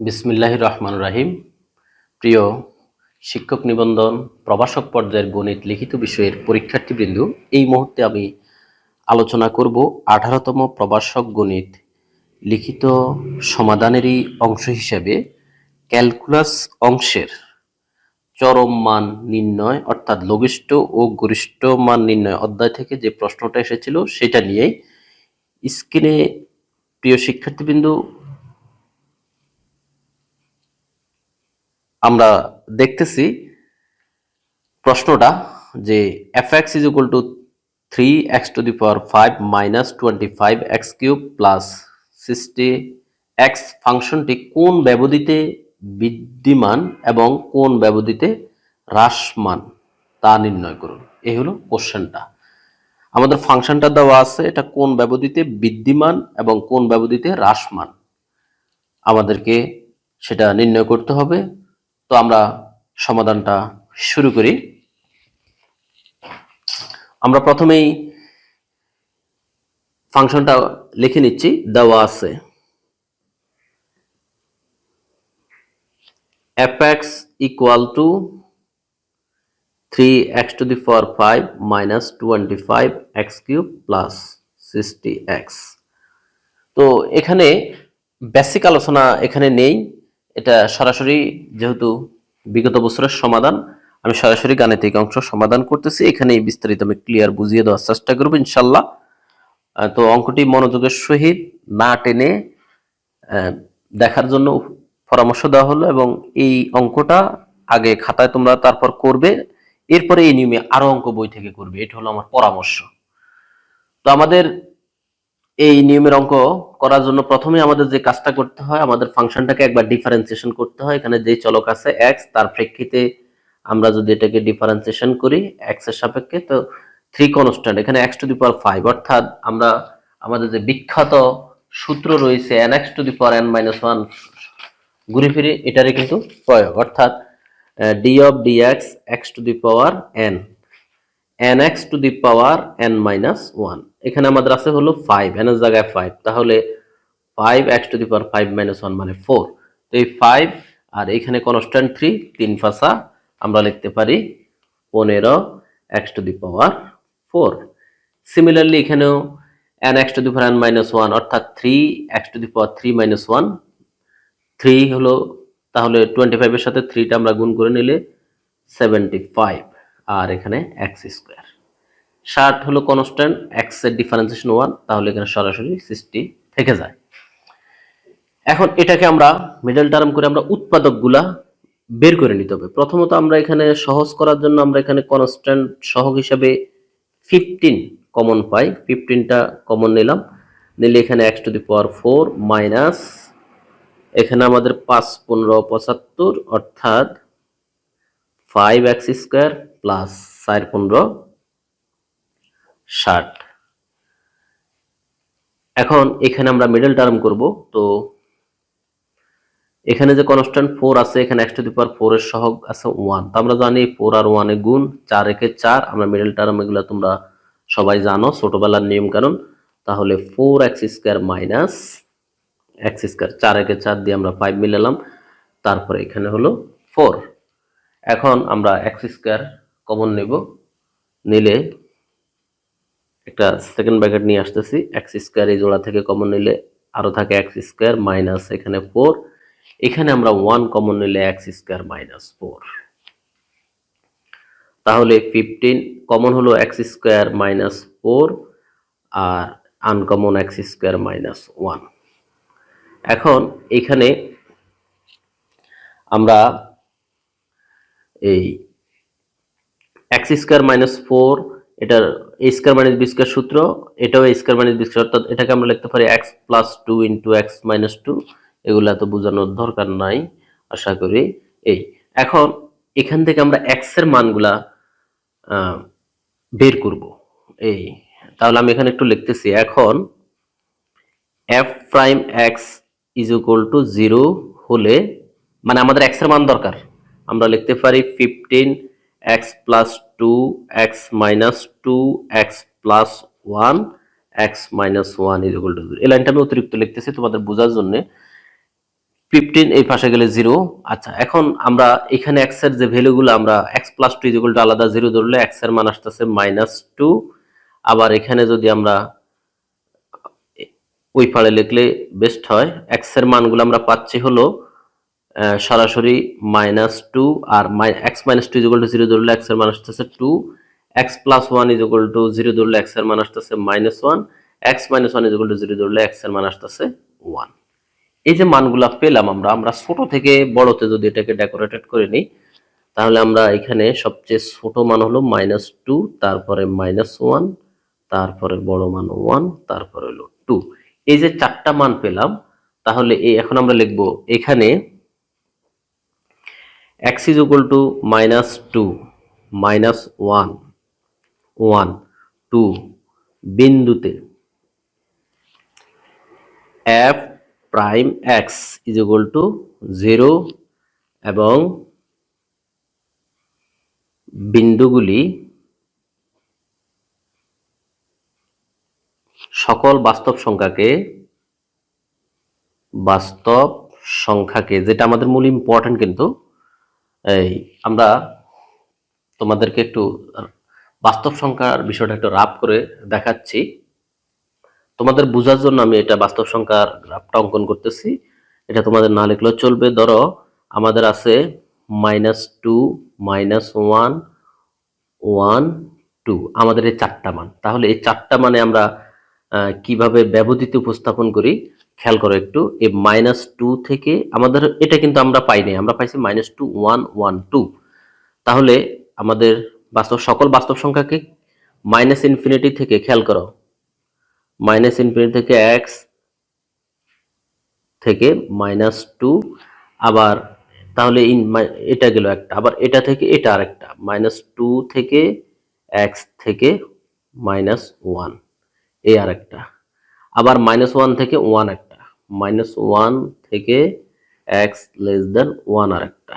বিসমিল্লাহ রহমান রাহিম। প্রিয় শিক্ষক নিবন্ধন, প্রভাষক পর্যায়ের গণিত লিখিত বিষয়ের পরীক্ষার্থীবৃন্দ, এই মুহূর্তে আমি আলোচনা করব আঠারোতম প্রভাষক গণিত লিখিত সমাধানেরই অংশ হিসেবে ক্যালকুলাস অংশের চরম মান নির্ণয়, অর্থাৎ লঘিষ্ঠ ও গরিষ্ঠ মান নির্ণয় অধ্যায় থেকে যে প্রশ্নটা এসেছিল, সেটা নিয়েই স্ক্রিনে প্রিয় শিক্ষার্থীবৃন্দ আমরা দেখতেছি প্রশ্নটা যে f x is equal to three x to the power five minus twenty five x cube plus sixty x ফাংশনটি কোন ব্যবধিতে বিদ্যমান এবং কোন ব্যবধিতে হ্রাসমান তা নির্ণয় করুন। এই হলো কোশ্চেনটা। আমাদের ফাংশনটা দেওয়া আছে এটা কোন ব্যবধিতে বিদ্যমান এবং কোন ব্যবধিতে হ্রাসমান। আমাদেরকে সেটা নির্ণয় করতে হবে। আমরা সমাধানটা শুরু করি। আমরা প্রথমেই ফাংশনটা লিখে নিচ্ছি দেওয়া আছে x equal to three x to the power five minus twenty five x cube plus sixty x তো এখানে বেসিক আলোচনা এখানে নেই। এটা সরাসরি যেহেতু বিগত বছরের সমাধান, আমি সরাসরি গাণিতিক অংশ সমাধান করতেছি। এখানে বিস্তারিত আমি ক্লিয়ার বুঝিয়ে দেওয়ার চেষ্টা করব ইনশাল্লাহ। তো অঙ্কটি মনোযোগের সহিত না টেনে দেখার জন্য পরামর্শ দেওয়া হলো এবং এই অঙ্কটা আগে খাতায় তোমরা তারপর করবে। এরপরে এই নিয়মে আরও অঙ্ক বই থেকে করবে। এটা হলো আমার পরামর্শ। তো আমাদের এই নিয়মের অঙ্ক করার জন্য প্রথমে আমাদের যে কাজটা করতে হয়, আমাদের ফাংশনটাকে একবার ডিফারেন্সিয়েশন করতে হয়। এখানে যে চলক আছে এক্স তার প্রেক্ষিতে আমরা যদি এটাকে ডিফারেন্সিয়েশন করি এক্সের সাপেক্ষে, তো থ্রি কনস্ট্যান্ট এখানে x to the power five অর্থাৎ আমরা আমাদের যে বিখ্যাত সূত্র রয়েছে n x to the power n minus one ঘুরে ফিরে, এটারই কিন্তু প্রয়োগ। অর্থাৎ d of d x x to the power n n x to the power n minus one এখানে আমাদের আছে হলো ফাইভ এন এর জায়গায় ফাইভ তাহলে five x to the power five minus one মানে ফোর তো এই ফাইভ আর এখানে কনস্ট্যান্ট থ্রি তিন ফাঁসা আমরা লিখতে পারি পনেরো x to the power four similarly এখানেও n x to the power n minus one অর্থাৎ three x to the power three minus one three হলো, তাহলে টোয়েন্টি ফাইভের সাথে থ্রিটা আমরা গুণ করে নিলে সেভেন্টি ফাইভ আর এখানে এক্স স্কোয়ার ষাট হলো কনস্ট্যান্ট এক্সের ডিফারেন্সিয়েশন ওয়ান তাহলে এখানে সরাসরি সিক্সটি থেকে যায়। এখন এটাকে আমরা মিডল টার্ম করে আমরা উৎপাদকগুলা বের করে নিতে হবে। প্রথমত আমরা এখানে সহজ করার জন্য আমরা এখানে কনস্ট্যান্ট সহগ হিসাবে ফিফটিন কমন পাই। ফিফটিনটা কমন নিলাম। নিলে এখানে x to the power four minus এখানে আমাদের পাঁচ পনেরো পঁচাত্তর, অর্থাৎ ফাইভ এক্স স্কোয়ার প্লাস চার পনেরো ষাট। এখন এখানে আমরা মিডল টার্ম করব, তো এখানে যে কনস্ট্যান্ট ফোর আছে, এখানে x to the power four এর সহগ আছে ওয়ান তো আমরা জানি ফোর আর ওয়ানে গুণ চার একে চার, আমরা মিডল টার্ম এগুলো তোমরা সবাই জানো, ছোটবেলার নিয়ম কারণ তাহলে four x square minus x square চার একে চার দিয়ে আমরা ফাইভ মিলালাম, তারপরে এখানে হলো ফোর এখন আমরা এক্স স্কোয়ার কমন নেব। নিলে একটা সেকেন্ড ব্র্যাকেট নিয়ে আসতেছি। এক্স স্কোয়ার এই জোড়া থেকে কমন নিলে আরও থাকে এক্স স্কোয়ার মাইনাস এখানে ফোর এখানে আমরা ওয়ান কমন নিলে এক্স স্কোয়ার মাইনাস ফোর তাহলে ফিফটিন কমন হলো এক্স স্কোয়ার মাইনাস ফোর আর uncommon x square minus one এখন এখানে আমরা এই এক্স স্কোয়ার মাইনাস ফোর, এটার a square minus b square সূত্র, এটাও a square minus b square, অর্থাৎ এটাকে আমরা লিখতে পারি x plus two into x minus two. এগুলো এত বোঝানোর দরকার নাই, আশা করি। এই, এখন এখান থেকে আমরা এক্সের মানগুলা বের করব। এই, তাহলে আমি এখানে একটু লিখতেছি, এখন f prime x is equal to zero হলে মানে আমাদের এক্সের মান দরকার। আমরা লিখতে পারি fifteen x plus two x minus two x plus one x minus one is equal to zero এই লাইনটা আমি অতিরিক্ত লিখতেছি তোমাদের বোঝার জন্য। ফিফটিন এই পাশে গেলে জিরো আচ্ছা এখন আমরা এখানে এক্সের যে ভ্যালুগুলো আমরা x plus two is equal to আলাদা জিরো ধরলে এক্সের মান আসতেছে মাইনাস টু আবার এখানে যদি আমরা ওই পাড়ে লিখলে বেস্ট হয় এক্সের মানগুলো আমরা পাচ্ছি হলো সরাসরি minus two R x minus two is equal to zero ধরলে এক্সের মান আসতেছে two x plus one is equal to zero ধরলে এক্সের মান আসতেছে minus one x minus one is equal to zero ধরলে এক্সের মান আসতেছে ওয়ান এই যে মানগুলা পেলাম আমরা আমরা ছোট থেকে বড়তে যদি এটাকে ডেকোরেটেড করে নিই, তাহলে আমরা এখানে সবচেয়ে ছোট মান হলো মাইনাস টু তারপরে মাইনাস ওয়ান তারপরে বড় মান ওয়ান তারপরে হলো টু এই যে চারটা মান পেলাম, তাহলে এই, এখন আমরা লিখব এখানে x is equal to minus two minus one one two বিন্দুতে। F prime x is equal to zero এবং বিন্দুগুলি সকল বাস্তব সংখ্যাকে বাস্তব সংখ্যাকে, যেটা আমাদের মূল ইম্পর্টেন্ট কিন্তু এই, আমরা তোমাদেরকে একটু বাস্তব সংখ্যার বিষয়টা একটু রাপ করে দেখাচ্ছি। তোমাদের বোঝার জন্য আমি এটা বাস্তব সংখ্যার গ্রাফটা অঙ্কন করতেছি। এটা তোমাদের না লিখলেও চলবে। ধরো, আমাদের আছে minus two minus one one two আমাদের এই চারটা মান। তাহলে এই চারটা মানে আমরা কীভাবে ব্যবধিতে উপস্থাপন করি? খেয়াল করো একটু, এই মাইনাস টু থেকে আমাদের, এটা কিন্তু আমরা পাইনি আমরা পাইছি minus two one one two তাহলে আমাদের বাস্তব, সকল বাস্তব সংখ্যাকে মাইনাস ইনফিনিটি থেকে খেয়াল করো। মাইনাস ইনফিনিটি থেকে এক্স থেকে মাইনাস টু আবার তাহলে ইন এটা গেল একটা, আবার এটা থেকে এটা আরেকটা মাইনাস টু থেকে এক্স থেকে মাইনাস ওয়ান এই আরেকটা। আবার মাইনাস ওয়ান থেকে ওয়ান একটা। মাইনাস ওয়ান থেকে এক্স লেস দেন ওয়ান আরেকটা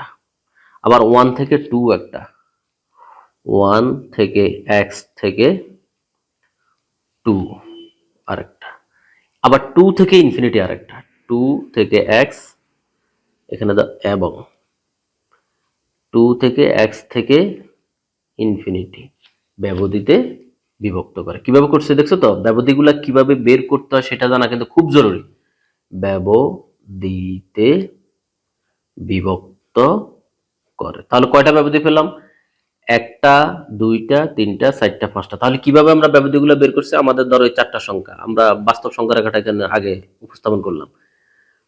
আবার ওয়ান থেকে টু একটা। ওয়ান থেকে এক্স থেকে টু আরেকটা আবার টু থেকে ইনফিনিটি আরেকটা টু থেকে এক্স এখানে দাও এবং। টু থেকে এক্স থেকে ইনফিনিটি ব্যবধিতে বিভক্ত করে। কীভাবে করছে দেখছ তো? ব্যবধিগুলা কীভাবে বের করতে হয় সেটা জানা কিন্তু খুব জরুরি। ব্যবধিতে বিভক্ত করে। তাহলে কয়টা ব্যবধি পেলাম? একটা, দুইটা, তিনটা, চারটা, পাঁচটা। তাহলে কীভাবে আমরা ব্যবধিগুলো বের করছি? আমাদের ধরো এই চারটা সংখ্যা। আমরা বাস্তব সংখ্যা রেখাটা এখানে আগে উপস্থাপন করলাম।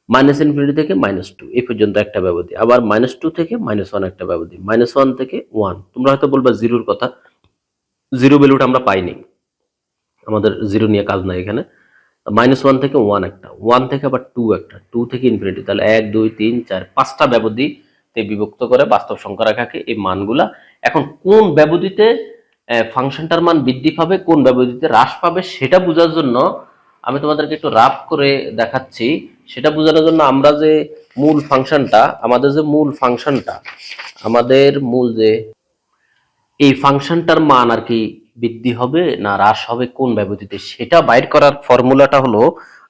মাইনাস ইনফিনিটি থেকে মাইনাস টু। এই পর্যন্ত একটা ব্যবধি। আবার মাইনাস টু থেকে মাইনাস ওয়ান একটা ব্যবধি। মাইনাস ওয়ান থেকে ওয়ান। তোমরা হয়তো বলবা জিরোর কথা। জিরো ভ্যালুটা আমরা পাইনি। আমাদের জিরো নিয়ে কাজ নাই এখানে। মাইনাস ওয়ান থেকে ওয়ান একটা, ওয়ান থেকে আবার টু একটা, টু থেকে ইনফিনিটি। তাহলে এক, দুই, তিন, চার, পাঁচটা ব্যবধিতে বিভক্ত করে বাস্তব সংখ্যা রেখাকে এই মানগুলা। এখন কোন ব্যবধিতে ফাংশনটার মান বৃদ্ধি পাবে, কোন ব্যবধিতে হ্রাস পাবে, সেটা বোঝার জন্য আমি তোমাদেরকে একটু রাফ করে দেখাচ্ছি। সেটা বোঝানোর জন্য আমরা যে মূল ফাংশনটা, আমাদের যে মূল ফাংশনটা, আমাদের মূল যে এই ফাংশনটার মান আর কি বৃদ্ধি হবে না হ্রাস হবে কোন ব্যবধিতে? সেটা বাইর করার ফর্মুলাটা হলো,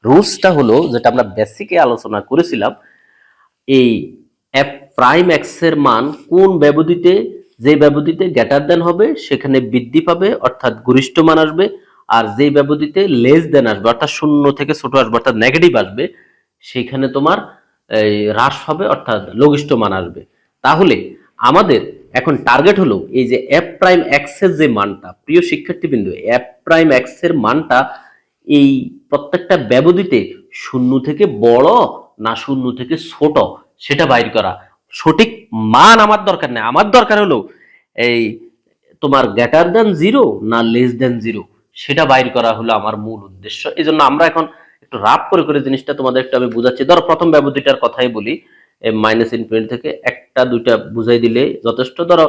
রুলসটা হলো যেটা আমরা বেসিকে আলোচনা করেছিলাম, এই এফ প্রাইম এক্সের মান কোন ব্যবধিতে, যে ব্যবধিতে গ্রেটার দেন হবে, সেখানে বৃদ্ধি পাবে, অর্থাৎ গরিষ্ঠ মান আসবে, আর যে ব্যবধিতে লেস দেন আসবে, অর্থাৎ শূন্য থেকে ছোট আসবে, অর্থাৎ নেগেটিভ আসবে, সেখানে তোমার এই হ্রাস হবে, অর্থাৎ লঘিষ্ঠ মান আসবে। তাহলে আমাদের এখন টার্গেট হলো এই যে এফ প্রাইম এক্সের যে মানটা, প্রিয় শিক্ষার্থীবৃন্দ এফ প্রাইম এক্সের মানটা এই প্রত্যেকটা ব্যবধিতে শূন্য থেকে বড় না শূন্য থেকে ছোট সেটা বাইর করা। সঠিক মান আমার দরকার নেই। আমার দরকার হলো এই তোমার গ্রেটার দেন জিরো না লেস দেন জিরো সেটা বাইর করা হলো আমার মূল উদ্দেশ্য। এই আমরা এখন একটু রাফ করে করে জিনিসটা তোমাদের একটু আমি বুঝাচ্ছি। ধরো প্রথম ব্যবধিটার কথাই বলি। মাইনাস ইনফিনিটি থেকে একটা, দুইটা বুঝাই দিলে যথেষ্ট। ধরো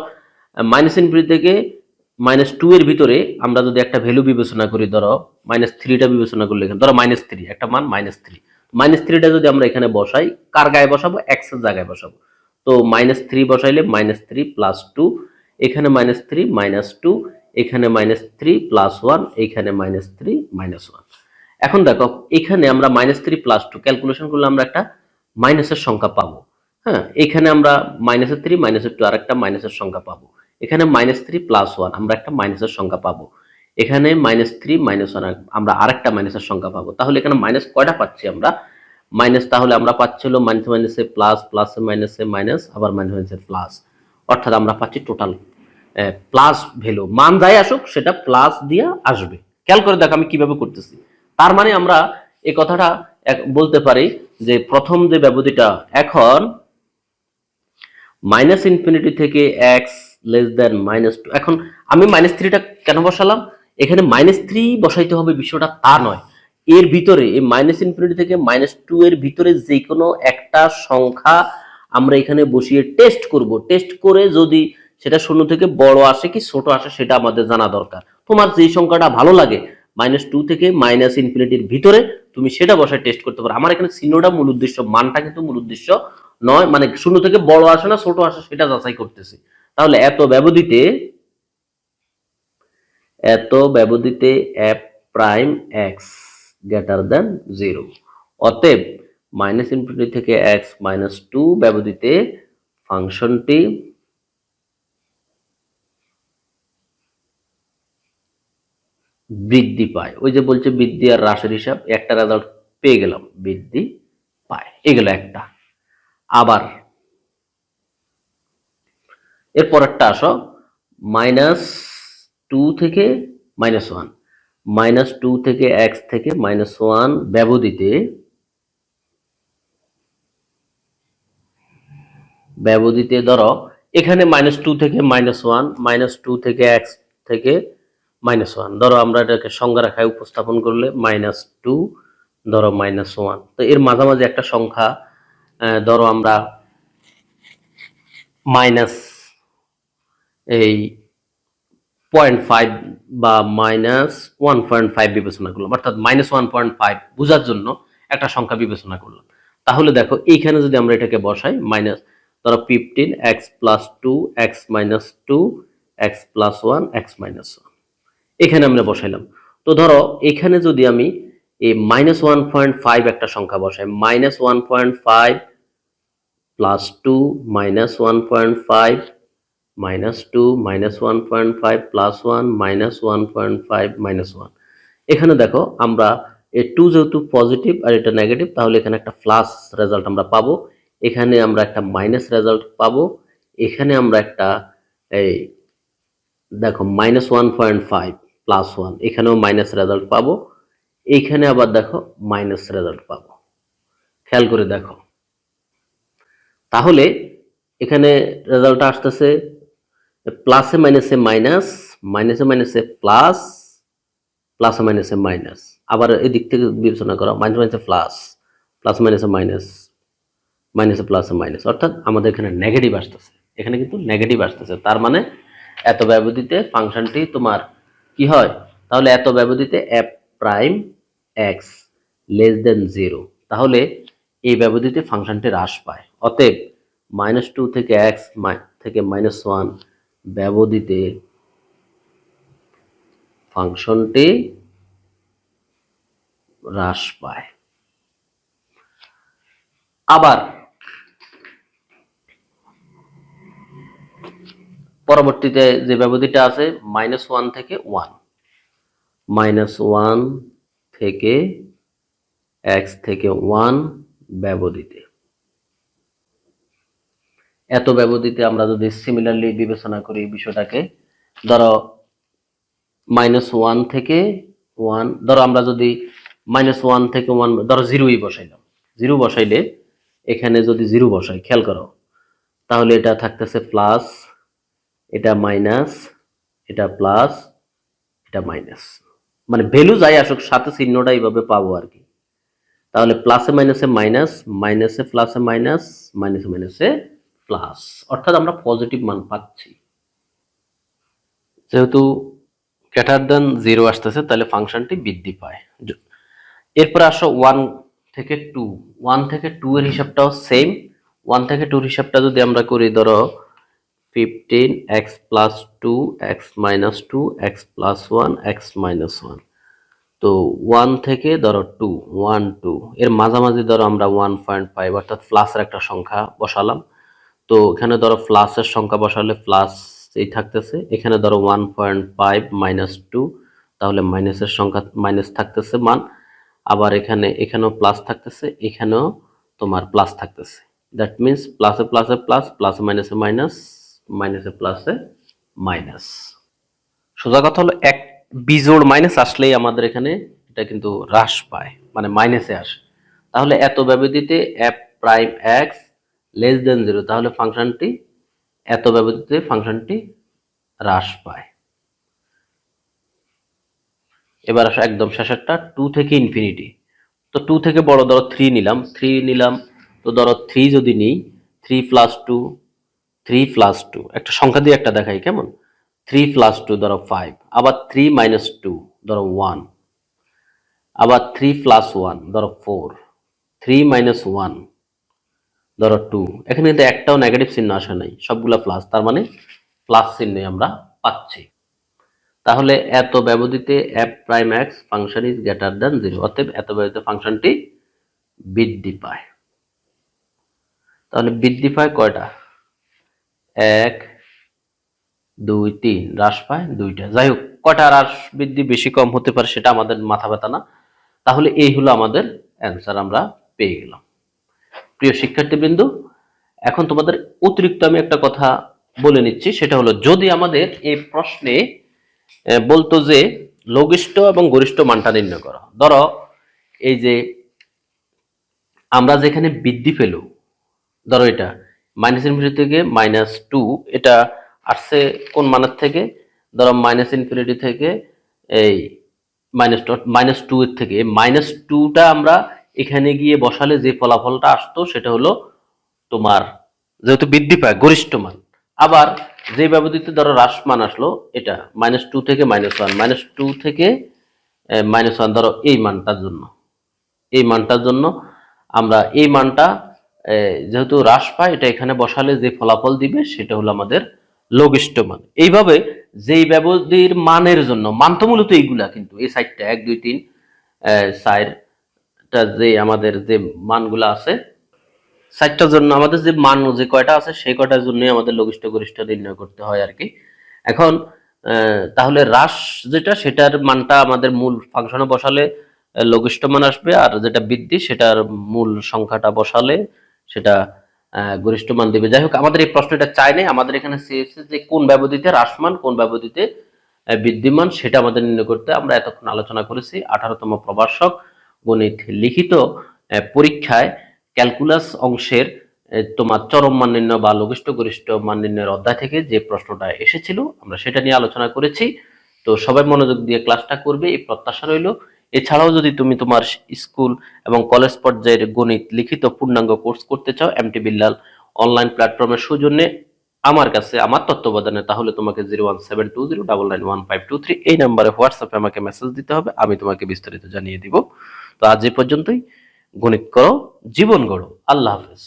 মাইনাস ইনফিনিটি থেকে মাইনাস টু এর ভিতরে আমরা যদি একটা ভ্যালু বিবেচনা করি, ধরো মাইনাস থ্রিটা বিবেচনা করলে এখানে, ধরো মাইনাস থ্রি একটা মান মাইনাস থ্রি মাইনাস থ্রিটা যদি আমরা এখানে বসাই, কার গায়ে বসাবো? এক্সের জায়গায় বসাবো। তো মাইনাস থ্রি বসাইলে মাইনাস থ্রি প্লাস টু এখানে মাইনাস থ্রি মাইনাস টু এখানে মাইনাস থ্রি প্লাস ওয়ান এখানে মাইনাস থ্রি মাইনাস ওয়ান এখন দেখো, এখানে আমরা minus three plus two calculation করলে আমরা একটা মাইনাসের সংখ্যা পাবো। হ্যাঁ এখানে আমরা মাইনাসের থ্রি মাইনাসের টু আর একটা মাইনাসের সংখ্যা পাবো। এখানে মাইনাস থ্রি প্লাস ওয়ান আমরা একটা মাইনাসের সংখ্যা পাবো। এখানে মাইনাস থ্রি মাইনাস ওয়ান আমরা আরেকটা মাইনাসের সংখ্যা পাবো। তাহলে এখানে মাইনাস কয়টা পাচ্ছি আমরা? মাইনাস তাহলে আমরা পাচ্ছি হলো মাইনাস মাইনাসে প্লাস প্লাসে মাইনাসে মাইনাস আবার মাইনাস মাইনাসে প্লাস অর্থাৎ আমরা পাচ্ছি টোটাল প্লাস ভ্যালু মান যাই আসুক, সেটা প্লাস দিয়ে আসবে। খেয়াল করে দেখো আমি কীভাবে করতেছি। তার মানে আমরা এই কথাটা বলতে পারি যে প্রথম যে ব্যবধিটা এখন মাইনাস ইনফিনিটি থেকে x less than minus two এখন আমি মাইনাস থ্রিটা কেন বসালাম? এখানে মাইনাস থ্রি বসাইতে হবে বিষয়টা তা নয়। এর ভিতরে, এই মাইনাস ইনফিনিটি থেকে মাইনাস টু এর ভিতরে যে কোনো একটা সংখ্যা আমরা এখানে বসিয়ে টেস্ট করব। টেস্ট করে যদি সেটা শূন্য থেকে বড় আসে কি ছোট আসে সেটা আমাদের জানা দরকার। তোমার যে সংখ্যাটা ভালো লাগে মাইনাস টু থেকে মাইনাস ইনফিনিটির ভিতরে তুমি সেটা বসায় টেস্ট করতে পারো। আমার এখানে চিহ্নটা মূল উদ্দেশ্য, মানটা কিন্তু মূল উদ্দেশ্য নয় মানে শূন্য থেকে বড় আসে না, ছোট আসে, সেটা যাচাই করতেছি। তাহলে এত ব্যবধিতে এত ব্যবধিতে f prime x greater than zero অতএব মাইনাস ইনফিনিটি থেকে এক্স মাইনাস টু ব্যবধিতে ফাংশনটি বৃদ্ধি পায়। ওই যে বলছে বৃদ্ধি আর হ্রাসের হিসাব, একটা রেজাল্ট পেয়ে গেলাম, বৃদ্ধি পায়। এগুলো একটা। আবার এর পরেরটা আসো মাইনাস টু থেকে মাইনাস ওয়ান মাইনাস টু থেকে এক্স থেকে মাইনাস ওয়ান ব্যবধিতে ব্যবধিতে ধরো, এখানে মাইনাস টু থেকে মাইনাস ওয়ান মাইনাস টু থেকে এক্স থেকে মাইনাস ওয়ান। ধরো আমরা এটাকে সংজ্ঞা রেখায় উপস্থাপন করলে মাইনাস টু, ধরো মাইনাস ওয়ান। তো এর মাঝামাঝি একটা সংখ্যা ধরো আমরা মাইনাস এই পয়েন্ট ফাইভ বা মাইনাস ওয়ান পয়েন্ট ফাইভ বিবেচনা করলাম। অর্থাৎ মাইনাস ওয়ান পয়েন্ট ফাইভ বোঝার জন্য একটা সংখ্যা বিবেচনা করলাম। তাহলে দেখো, এইখানে যদি আমরা এটাকে বসাই, মাইনাস ধরো fifteen x plus two x minus two x plus one x minus one এখানে আমরা বসাইলাম। তো ধরো, এখানে যদি আমি এই মাইনাস ওয়ান পয়েন্ট ফাইভ একটা সংখ্যা বসাই minus one point five plus two minus one point five minus two minus one point five plus one minus one point five minus one এখানে দেখো, আমরা এই টু যেহেতু পজিটিভ আর এটা নেগেটিভ তাহলে এখানে একটা প্লাস রেজাল্ট আমরা পাবো। এখানে আমরা একটা মাইনাস রেজাল্ট পাবো। এখানে আমরা একটা এই দেখো minus one point five plus one এখানেও মাইনাস রেজাল্ট পাবো। এইখানে আবার দেখো মাইনাস রেজাল্ট পাবো। খেয়াল করে দেখো। তাহলে এখানে রেজাল্টটা আসতেছে প্লাসে মাইনাসে মাইনাস মাইনাসে মাইনাসে প্লাস প্লাসে মাইনাসে মাইনাস আবার এদিক থেকে বিবেচনা করা মাইনাস মাইনাসে প্লাস প্লাস মাইনাসে মাইনাস মাইনাসে প্লাসে মাইনাস অর্থাৎ আমাদের এখানে নেগেটিভ আসতেছে। এখানে কিন্তু নেগেটিভ আসতেছে। তার মানে এত ব্যবধিতে ফাংশনটি তোমার কি হয়? তাহলে এত ব্যবধিতে f prime x less than zero তাহলে এই ব্যবধিতে ফাংশনটি হ্রাস পায়। অতএব মাইনাস টু থেকে এক্স থেকে মাইনাস ওয়ান ব্যবধিতে ফাংশনটি হ্রাস পায়। আবার পরবর্তীতে যে ব্যবধিটা আছে মাইনাস ওয়ান থেকে ওয়ান মাইনাস ওয়ান থেকে এক্স থেকে ওয়ান ব্যবধিতে। এত ব্যবধিতে আমরা যদি সিমিলারলি বিবেচনা করি বিষয়টাকে, ধরো মাইনাস ওয়ান থেকে ওয়ান ধরো আমরা যদি মাইনাস ওয়ান থেকে ওয়ান ধরো জিরোই বসাইলাম। জিরো বসাইলে এখানে যদি জিরো বসাই, খেয়াল করো, তাহলে এটা থাকতেছে প্লাস এটা মাইনাস এটা প্লাস এটা মাইনাস মানে ভ্যালু যাই আসুক, সাথে চিহ্নটা এইভাবে পাবো আর কি। তাহলে প্লাসে মাইনাসে মাইনাস মাইনাসে প্লাসে মাইনাস মাইনাসে মাইনাসে প্লাস অর্থাৎ আমরা পজিটিভ মান পাচ্ছি। যেহেতু গ্রেটার দেন জিরো আসতেছে, তাহলে ফাংশনটি বৃদ্ধি পায়। এরপরে আসো ওয়ান থেকে টু ওয়ান থেকে টু এর হিসাবটাও সেম ওয়ান থেকে টুর হিসাবটা যদি আমরা করি, ধরো fifteen x plus two x minus two x plus one x minus one তো ওয়ান থেকে ধরো টু ওয়ান টু এর মাঝামাঝি ধরো আমরা ওয়ান পয়েন্ট ফাইভ অর্থাৎ প্লাসের একটা সংখ্যা বসালাম। তো এখানে ধরো প্লাসের সংখ্যা বসালে প্লাস এই থাকতেছে। এখানে ধরো one point five minus two তাহলে মাইনাসের সংখ্যা মাইনাস থাকতেছে মান আবার এখানে, এখানেও প্লাস থাকতেছে, এখানেও তোমার প্লাস থাকতেছে। দ্যাট মিনস প্লাসে প্লাসে প্লাস প্লাস মাইনাসে মাইনাস মাইনাসে প্লাসে মাইনাস। সোজা কথা হলো এক বিজোড় মাইনাস আসলেই আমাদের এখানে এটা কিন্তু হ্রাস পায় মানে মাইনাসে আসে। তাহলে এত ব্যবধিতে f prime x less than zero তাহলে ফাংশনটি এত ব্যবধিতে ফাংশনটি হ্রাস পায়। এবার আসো একদম শেষেরটা টু থেকে ইনফিনিটি তো টু থেকে বড় ধরো থ্রি নিলাম থ্রি নিলাম, তো ধরো থ্রি যদি নিই three plus two three plus two একটা সংখ্যা দিয়ে একটা দেখাই, কেমন? থ্রি প্লাস টু ধরো ফাইভ আবার থ্রি মাইনাস টু ধরো ওয়ান আবার থ্রি প্লাস ওয়ান ধরো ফোর থ্রি মাইনাস ওয়ান ধরো টু এখানে কিন্তু একটাও নেগেটিভ চিহ্ন আসে নাই। সবগুলা প্লাস তার মানে প্লাস চিহ্নই আমরা পাচ্ছি। তাহলে এত ব্যবধিতে f prime x function is greater than zero অতএব এত ব্যবধিত ফাংশনটি বৃদ্ধি পায়। তাহলে বৃদ্ধি পায় কয়টা? এক, দুই, তিন, হ্রাস পায় দুইটা। যাই হোক কয়টা হ্রাস বৃদ্ধি বেশি কম হতে পারে সেটা আমাদের মাথা ব্যথা না। তাহলে এই হলো আমাদের অ্যান্সার আমরা পেয়ে গেলাম। প্রিয় শিক্ষার্থীবৃন্দ, এখন তোমাদের অতিরিক্ত আমি একটা কথা বলে নিচ্ছি, সেটা হলো যদি আমাদের এই প্রশ্নে বলতো যে লঘিষ্ঠ এবং গরিষ্ঠ মানটা নির্ণয় করো। ধরো, এই যে আমরা যেখানে বৃদ্ধি পেল, ধরো এটা মাইনাস ইনফিনিটি থেকে মাইনাস টু, এটা আসছে কোন মানের থেকে? ধরো মাইনাস ইনফিনিটি থেকে এই মাইনাস মাইনাস টু এর থেকে। মাইনাস টুটা আমরা এখানে গিয়ে বসালে যে ফলাফলটা আসতো সেটা হলো তোমার যেহেতু বৃদ্ধি পায়, গরিষ্ঠ মান। আবার যে ব্যবধিতে ধরো হ্রাস মান আসলো, এটা মাইনাস টু থেকে মাইনাস ওয়ান, মাইনাস টু থেকে মাইনাস ওয়ান ধরো এই মানটার জন্য। এই মানটার জন্য আমরা এই মানটা যেহেতু হ্রাস পায়, এটা এখানে বসালে যে ফলাফল দিবে, সেটা হলো আমাদের লঘিষ্ঠ মান। এইভাবে যেই ব্যবধির মানের জন্য, মান তো মূলত এইগুলা কিন্তু, এই সাইডটা এক, দুই, তিন সাইডটা যে আমাদের যে মানগুলা আছে সাইটটার জন্য আমাদের যে মান যে কয়টা আছে, সেই কয়টার জন্যই আমাদের লঘিষ্ঠ গরিষ্ঠ নির্ণয় করতে হয় আর কি এখন তাহলে হ্রাস যেটা, সেটার মানটা আমাদের মূল ফাংশনে বসালে লঘিষ্ঠ মান আসবে, আর যেটা বৃদ্ধি, সেটার মূল সংখ্যাটা বসালে সেটা গরিষ্ঠ মান দেবে। যাই হোক আমাদের এই প্রশ্নটা চাই নাই। আমাদের এখানে চেয়েছে যে কোন ব্যবধিতে হ্রাসমান কোন ব্যবধিতে আহ, বৃদ্ধিমান সেটা আমাদের নির্ণয় করতে আমরা এতক্ষণ আলোচনা করেছি। আঠারোতম প্রভাষক গণিত লিখিত পরীক্ষায় ক্যালকুলাস অংশের তোমার চরম মান নির্ণয় বা লঘিষ্ঠ গরিষ্ঠ মান নির্ণয়ের অধ্যায় থেকে যে প্রশ্নটা এসেছিল আমরা সেটা নিয়ে আলোচনা করেছি। তো সবাই মনোযোগ দিয়ে ক্লাসটা করবে। এই প্রত্যাশা রইল। এছাড়াও যদি তুমি তোমার স্কুল এবং কলেজ পর্যায়ের গণিত, লিখিত, পূর্ণাঙ্গ কোর্স করতে চাও এম এমটি বিল্লাল অনলাইন প্ল্যাটফর্মের সৌজন্যে আমার কাছে আমার তত্ত্বাবধানে, তাহলে তোমাকে zero one seven two zero double nine one five two three এই নাম্বারে হোয়াটসঅ্যাপে আমাকে মেসেজ দিতে হবে, আমি তোমাকে বিস্তারিত জানিয়ে দিব। তো আজ এই পর্যন্তই। গণিত করো, জীবন গড়ো। আল্লাহ হাফেজ।